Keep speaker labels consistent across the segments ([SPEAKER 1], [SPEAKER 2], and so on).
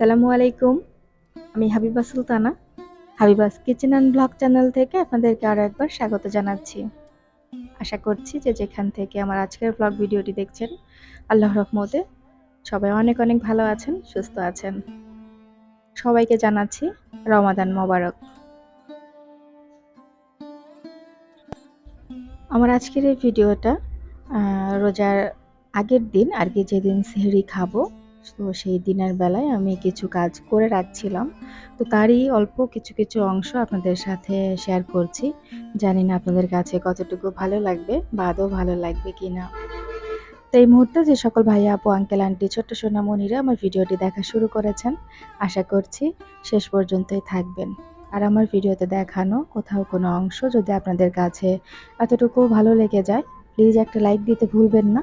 [SPEAKER 1] আসসালামু আলাইকুম। আমি Habiba Sultana. Habiba's kitchen and blog channel থেকে আপনাদেরকে আরও একবার স্বাগত জানাচ্ছি। আশা করছি যে যেখান থেকে আমার আজকের ব্লগ ভিডিওটি দেখছেন আল্লাহ রহমতে সবাই অনেক অনেক ভালো আছেন, সুস্থ আছেন। সবাইকে জানাচ্ছি রমাদান মোবারক। আমার আজকের এই ভিডিওটা রোজার আগের দিন আর কি যেদিন সেহরি খাব তো সেই দিনের বেলায় আমি কিছু কাজ করে রাখছিলাম। তো তারই অল্প কিছু কিছু অংশ আপনাদের সাথে শেয়ার করছি। জানি না আপনাদের কাছে কতটুকু ভালো লাগবে বা আদৌ ভালো লাগবে কি না তো এই মুহূর্তে যে সকল ভাইয়া আপু আঙ্কেল আন্টি ছোট্ট সোনামণিরা আমার ভিডিওটি দেখা শুরু করেছেন, আশা করছি শেষ পর্যন্তই থাকবেন। আর আমার ভিডিওতে দেখানো কোথাও কোনো অংশ যদি আপনাদের কাছে এতটুকু ভালো লেগে যায় প্লিজ একটা লাইক দিতে ভুলবেন না।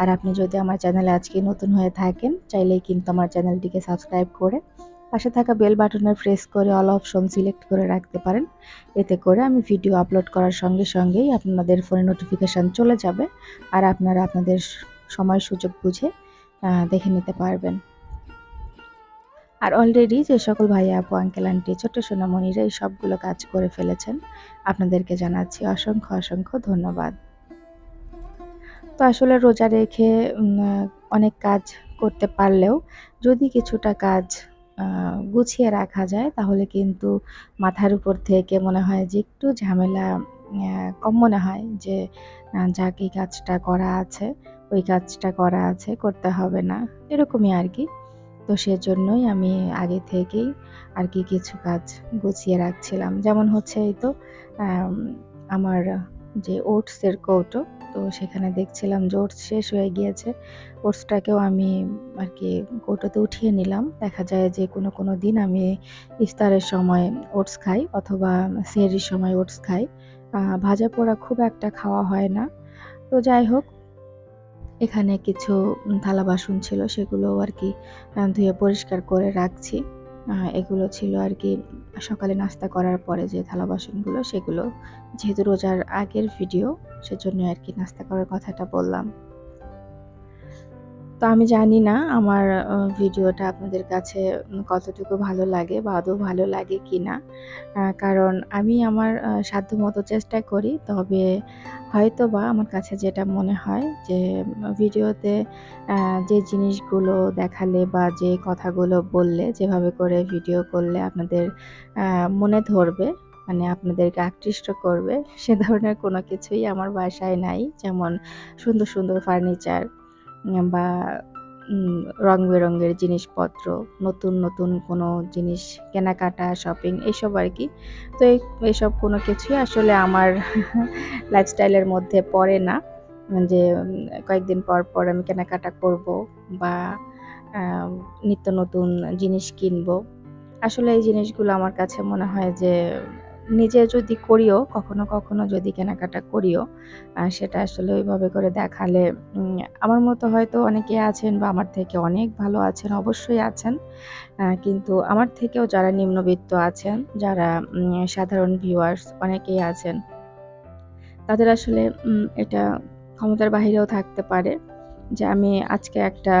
[SPEAKER 1] আর আপনি যদি আমার চ্যানেলে আজকে নতুন হয়ে থাকেন, চাইলেই কিন্তু আমার চ্যানেলটিকে সাবস্ক্রাইব করে পাশে থাকা বেল বাটনে প্রেস করে অল অপশন সিলেক্ট করে রাখতে পারেন। এতে করে আমি ভিডিও আপলোড করার সঙ্গে সঙ্গেই আপনাদের ফোনে নোটিফিকেশান চলে যাবে আর আপনারা আপনাদের সময় সুযোগ বুঝে দেখে নিতে পারবেন। আর অলরেডি যে সকল ভাইয়া আপু আঙ্কেল আন্টি ছোট্ট সোনামণিরা এই সবগুলো কাজ করে ফেলেছেন, আপনাদেরকে জানাচ্ছি অসংখ্য অসংখ্য ধন্যবাদ। তো আসলে রোজা রেখে অনেক কাজ করতে পারলেও যদি কিছুটা কাজ গুছিয়ে রাখা যায়, তাহলে কিন্তু মাথার উপর থেকে মনে হয় যে একটু ঝামেলা কম মনে হয় যে যাক, এই কাজটা করা আছে, ওই কাজটা করা আছে, করতে হবে না, এরকমই আর কি। তো সেজন্যই আমি আগে থেকেই আর কি কিছু কাজ গুছিয়ে রাখছিলাম। যেমন হচ্ছে এই তো আমার যে ওটসের কৌটো তো সেখানে দেখছিলাম যে ওটস শেষ হয়ে গিয়েছে। ওটসটাকেও আমি আর কি কৌটোতে উঠিয়ে নিলাম। দেখা যায় যে কোনো কোনো দিন আমি ইফতারের সময় ওটস খাই অথবা সেহরির সময় ওটস খাই। ভাজা পোড়া খুব একটা খাওয়া হয় না। তো যাই হোক, এখানে কিছু থালা বাসন ছিল সেগুলো আর কি ধুয়ে পরিষ্কার করে রাখছি। এগুলো ছিল আর কি সকালে নাস্তা করার পরে যে থালা বাসনগুলো, সেগুলো যেহেতু রোজার আগের ভিডিও সেজন্য আর কি নাস্তা করার কথাটা বললাম। তো আমি জানি না আমার ভিডিওটা আপনাদের কাছে কতটুকু ভালো লাগে বা আদৌ ভালো লাগে কি না কারণ আমি আমার সাধ্যমতো চেষ্টা করি, তবে হয়তো বা আমার কাছে যেটা মনে হয় যে, ভিডিওতে যে জিনিসগুলো দেখালে বা যে কথাগুলো বললে, যেভাবে করে ভিডিও করলে আপনাদের মনে ধরবে মানে আপনাদেরকে আকৃষ্ট করবে, সে ধরনের কোনো কিছুই আমার বাসায় নাই। যেমন সুন্দর সুন্দর ফার্নিচার বা রং বেরঙের জিনিসপত্র, নতুন নতুন কোনো জিনিস, কেনাকাটা শপিং এইসব আর কি। তো এই এইসব কোনো কিছুই আসলে আমার লাইফস্টাইলের মধ্যে পড়ে না। যে, কয়েকদিন পর পর আমি কেনাকাটা করব বা নিত্য নতুন জিনিস কিনবো। আসলে এই জিনিসগুলো আমার কাছে মনে হয় যে নিজে যদি করিও, কখনো কখনো যদি কেনাকাটা করিও সেটা আসলে ওইভাবে করে দেখালে আমার মতো হয়তো অনেকে আছেন বা আমার থেকে অনেক ভালো আছেন, অবশ্যই আছেন। কিন্তু আমার থেকেও যারা নিম্নবিত্ত আছেন, যারা সাধারণ ভিউয়ার্স অনেকেই আছেন, তাদের আসলে এটা ক্ষমতার বাহিরেও থাকতে পারে যে আমি আজকে একটা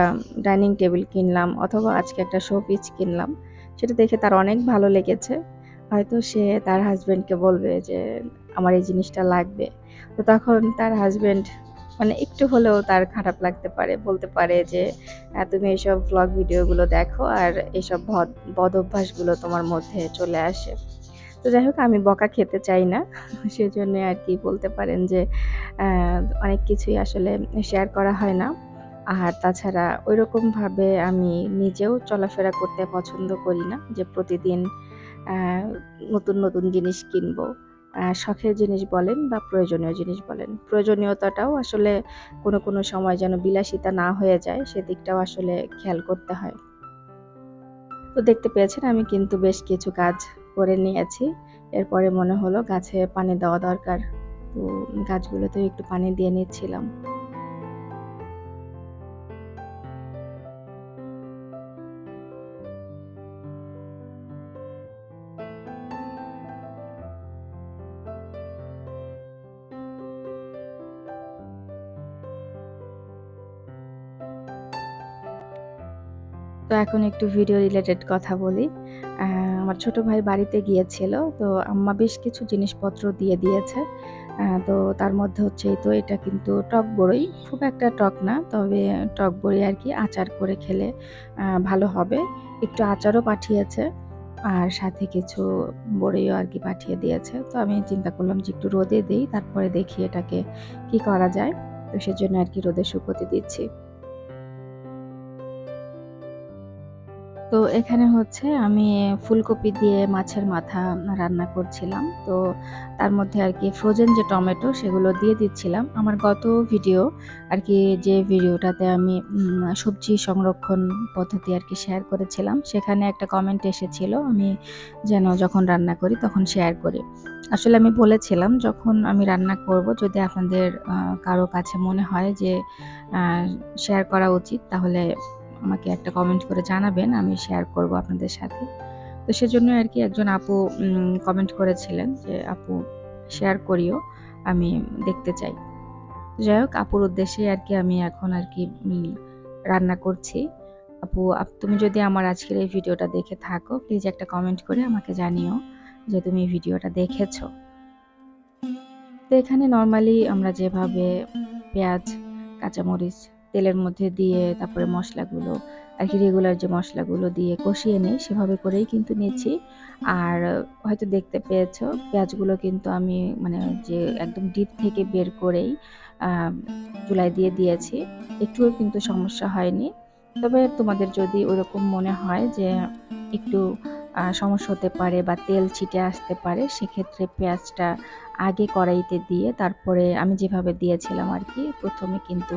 [SPEAKER 1] ডাইনিং টেবিল কিনলাম অথবা আজকে একটা শো পিচ কিনলাম, সেটা দেখে তার অনেক ভালো লেগেছে। হয়তো সে তার হাজব্যান্ডকে বলবে যে, আমার এই জিনিসটা লাগবে। তো তখন তার হাজব্যান্ড মানে একটু হলেও তার খারাপ লাগতে পারে, বলতে পারে যে তুমি এইসব ব্লগ ভিডিওগুলো দেখো আর এইসব বদ অভ্যাসগুলো তোমার মধ্যে চলে আসে। তো যাই হোক, আমি বকা খেতে চাই না। সেজন্য আর কি বলতে পারেন যে অনেক কিছুই আসলে শেয়ার করা হয় না। আর তাছাড়া ওইরকমভাবে আমি নিজেও চলাফেরা করতে পছন্দ করি না যে, প্রতিদিন নতুন নতুন জিনিস কিনবো। শখের জিনিস বলেন বা প্রয়োজনীয় জিনিস বলেন। প্রয়োজনীয়তাটাও আসলে কোনো কোনো সময় যেন বিলাসিতা না হয়ে যায়, সেদিকটাও আসলে খেয়াল করতে হয়। তো দেখতে পেয়েছেন, আমি কিন্তু বেশ কিছু কাজ করে নিয়েছি। এরপরে মনে হলো গাছে পানি দেওয়া দরকার। তো গাছগুলোতেও একটু পানি দিয়ে নিচ্ছিলাম। তো এখন একটু ভিডিও রিলেটেড কথা বলি। আমার ছোট ভাই বাড়িতে গিয়েছিল, তো আম্মা বেশ কিছু জিনিসপত্র দিয়ে দিয়েছে। তো তার মধ্যে হচ্ছে তো, এটা কিন্তু টক বড়ই, খুব একটা টক না, তবে টক বড়ি আর কি, আচার করে খেলে ভালো হবে। একটু আচারও পাঠিয়েছে, আর সাথে কিছু বড়িও আর কি পাঠিয়ে দিয়েছে। তো আমি চিন্তা করলাম যে একটু রোদে দিই, তারপরে দেখি এটাকে কি করা যায়। তো সেজন্য আর কি রোদে শুকোতে দিচ্ছি। এখানে হচ্ছে আমি ফুলকপি দিয়ে মাছের মাথা রান্না করছিলাম। তো তার মধ্যে আর কি ফ্রোজেন যে টমেটো সেগুলো দিয়ে দিচ্ছিলাম। আমার গত ভিডিও আর কি যে ভিডিওটাতে আমি সবজি সংরক্ষণ পদ্ধতি আর কি শেয়ার করেছিলাম, সেখানে একটা কমেন্ট এসেছিল, আমি যেন যখন রান্না করি তখন শেয়ার করি। আসলে আমি বলেছিলাম, যখন আমি রান্না করব, যদি আপনাদের কারও কাছে মনে হয় যে শেয়ার করা উচিত, তাহলে আমাকে একটা কমেন্ট করে জানাবেন, আমি শেয়ার করব আপনাদের সাথে। তো সেজন্য আর কি একজন আপু কমেন্ট করেছিলেন যে, আপু শেয়ার করিও, আমি দেখতে চাই। যাই হোক, আপুর উদ্দেশ্যে আর কি আমি এখন আর কি রান্না করছি। আপু, আপ- তুমি যদি আমার আজকের এই ভিডিওটা দেখে থাকো প্লিজ একটা কমেন্ট করে আমাকে জানিও যে, তুমি এই ভিডিওটা দেখেছ? তো এখানে নর্মালি আমরা যেভাবে পেঁয়াজ, কাঁচামরিচ তেলের মধ্যে দিয়ে, তারপরে মশলাগুলো, আর কি রেগুলার যে মশলাগুলো দিয়ে কষিয়ে নিই, সেভাবে করেই কিন্তু নিচ্ছি। আর হয়তো দেখতে পেয়েছ, পেঁয়াজগুলো কিন্তু আমি মানে যে একদম ডিপ থেকে বের করেই চুলায় দিয়ে দিয়েছি। একটুও কিন্তু সমস্যা হয়নি। তবে তোমাদের যদি ওরকম মনে হয় যে একটু সমস্যা হতে পারে বা তেল ছিটে আসতে পারে, সেক্ষেত্রে পেঁয়াজটা আগে কড়াইতে দিয়ে, তারপরে আমি যেভাবে দিয়েছিলাম আর কি, প্রথমে কিন্তু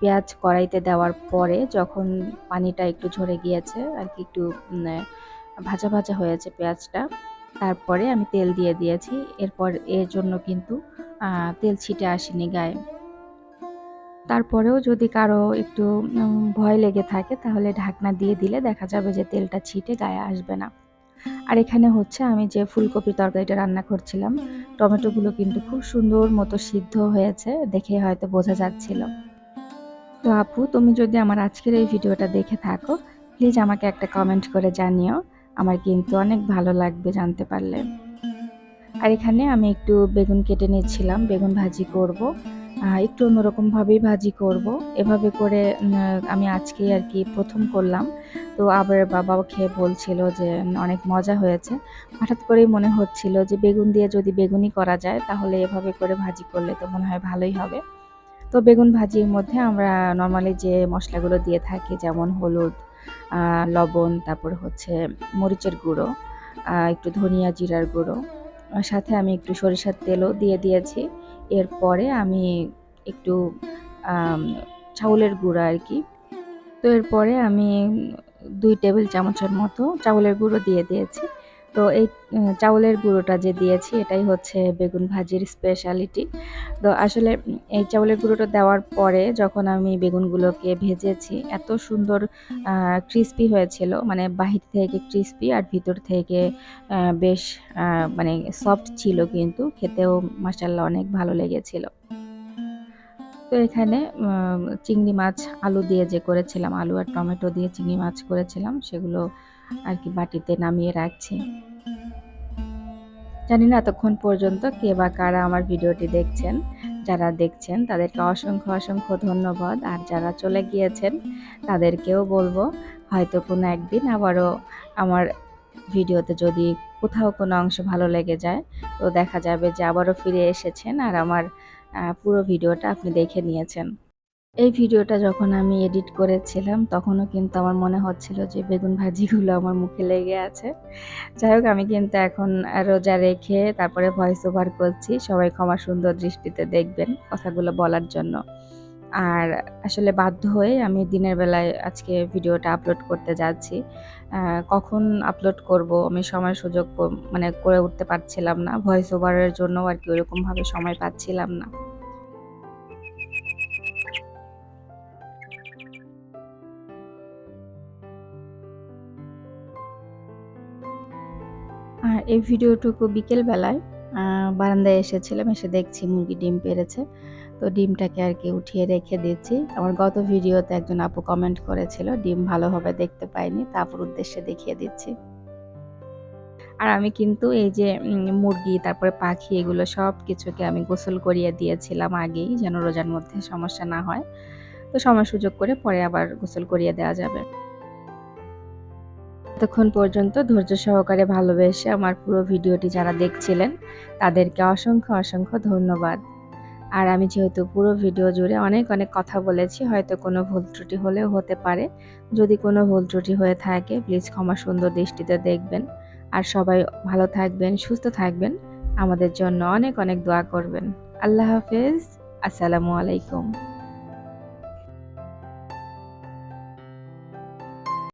[SPEAKER 1] পেঁয়াজ কড়াইতে দেওয়ার পরে যখন পানিটা একটু ঝরে গিয়েছে, আর কি একটু ভাজা ভাজা হয়েছে পেঁয়াজটা, তারপরে আমি তেল দিয়ে দিয়েছি। এরপর এর জন্য কিন্তু তেল ছিটে আসেনি গায়ে। তারপরেও যদি কারও একটু ভয় লেগে থাকে, তাহলে ঢাকনা দিয়ে দিলে দেখা যাবে যে তেলটা ছিটে গায়ে আসবে না। আর এখানে হচ্ছে আমি যে ফুলকপির তরকারিটা রান্না করছিলাম, টমেটোগুলো কিন্তু খুব সুন্দর মতো সিদ্ধ হয়েছে দেখে হয়তো বোঝা যাচ্ছিল। তো আপু, তুমি যদি আমার আজকের এই ভিডিওটা দেখে থাকো প্লিজ আমাকে একটা কমেন্ট করে জানিও। আমার কিন্তু অনেক ভালো লাগবে জানতে পারলে। আর এখানে আমি একটু বেগুন কেটে নিচ্ছিলাম, বেগুন ভাজি করব। একটু অন্যরকমভাবেই ভাজি করব। এভাবে করে আমি আজকে আর কি প্রথম করলাম। তো আবার বাবাও খেয়ে বলছিল যে অনেক মজা হয়েছে। হঠাৎ করেই মনে হচ্ছিল যে বেগুন দিয়ে যদি বেগুনি করা যায় তাহলে এভাবে করে ভাজি করলে তো মনে হয় ভালোই হবে। তো বেগুন ভাজির মধ্যে আমরা নর্মালি যে মশলাগুলো দিয়ে থাকি যেমন হলুদ লবণ তারপর হচ্ছে মরিচের গুঁড়ো একটু ধনিয়া জিরার গুঁড়ো সাথে আমি একটু সরিষার তেলও দিয়ে দিয়েছি। এরপরে আমি একটু চাউলের গুঁড়ো আর কি। তো এরপরে আমি দুই টেবিল চামচের মতো চাউলের গুঁড়ো দিয়ে দিয়েছি। তো এই চাউলের গুঁড়োটা যে দিয়েছি, এটাই হচ্ছে বেগুন ভাজির স্পেশালিটি তো আসলে এই চাউলের গুঁড়োটা দেওয়ার পরে যখন আমি বেগুনগুলোকে ভেজেছি, এত সুন্দর ক্রিস্পি হয়েছিল। মানে বাহির থেকে ক্রিস্পি আর ভিতর থেকে বেশ মানে সফট ছিল কিন্তু, খেতেও মাসাল্লাহ অনেক ভালো লেগেছিল। তো এখানে চিংড়ি মাছ আলু দিয়ে যে করেছিলাম, আলু আর টমেটো দিয়ে চিংড়ি মাছ করেছিলাম, সেগুলো আর কি বাটিতে নামিয়ে রাখছি। জানি না এতক্ষণ পর্যন্ত কে বা কারা আমার ভিডিওটি দেখছেন, যারা দেখছেন, তাদেরকে অসংখ্য অসংখ্য ধন্যবাদ। আর যারা চলে গিয়েছেন, তাদেরকেও বলব, হয়তো কোনো একদিন আবারও আমার ভিডিওতে যদি কোথাও কোনো অংশ ভালো লেগে যায়, তো দেখা যাবে যে আবারও ফিরে এসেছেন আর আমার পুরো ভিডিওটা আপনি দেখে নিয়েছেন। এই ভিডিওটা যখন আমি এডিট করেছিলাম, তখনও কিন্তু আমার মনে হচ্ছিল যে বেগুন ভাজিগুলো আমার মুখে লেগে আছে। যাই হোক, আমি কিন্তু এখন রোজা রেখে তারপরে ভয়েস ওভার করছি। সবাই ক্ষমা সুন্দর দৃষ্টিতে দেখবেন কথাগুলো বলার জন্য। আর আসলে বাধ্য হয়ে আমি দিনের বেলায় আজকে ভিডিওটা আপলোড করতে যাচ্ছি। কখন আপলোড করব আমি সময় সুযোগ মানে করে উঠতে পারছিলাম না। ভয়েস ওভারের জন্য আর কি ওরকমভাবে সময় পাচ্ছিলাম না। এই ভিডিওটুকু বিকেল বেলায় বারান্দায় এসেছিলাম এসে দেখছি মুরগি ডিম পেরেছে। তো ডিমটাকে আর কি উঠিয়ে রেখে দিচ্ছি আমার গত ভিডিওতে একজন আপু কমেন্ট করেছিল, ডিম ভালোভাবে দেখতে পাইনি। তারপর উদ্দেশ্যে দেখিয়ে দিচ্ছি। আর আমি কিন্তু এই যে মুরগি, তারপরে পাখি, এগুলো সব কিছুকে আমি গোসল করিয়ে দিয়েছিলাম আগেই, যেন রোজার মধ্যে সমস্যা না হয়। তো সময় সুযোগ করে পরে আবার গোসল করিয়ে দেওয়া যাবে। এতক্ষণ পর্যন্ত ধৈর্য সহকারে ভালোবেসে আমার পুরো ভিডিওটি যারা দেখছিলেন, তাদেরকে অসংখ্য অসংখ্য ধন্যবাদ। আর আমি যেহেতু পুরো ভিডিও জুড়ে অনেক অনেক কথা বলেছি, হয়তো কোনো ভুল ত্রুটি হলেও হতে পারে। যদি কোনো ভুল ত্রুটি হয়ে থাকে প্লিজ ক্ষমা সুন্দর দৃষ্টিতে দেখবেন। আর সবাই ভালো থাকবেন, সুস্থ থাকবেন। আমাদের জন্য অনেক অনেক দোয়া করবেন। আল্লাহ হাফেজ। আসসালামু আলাইকুম।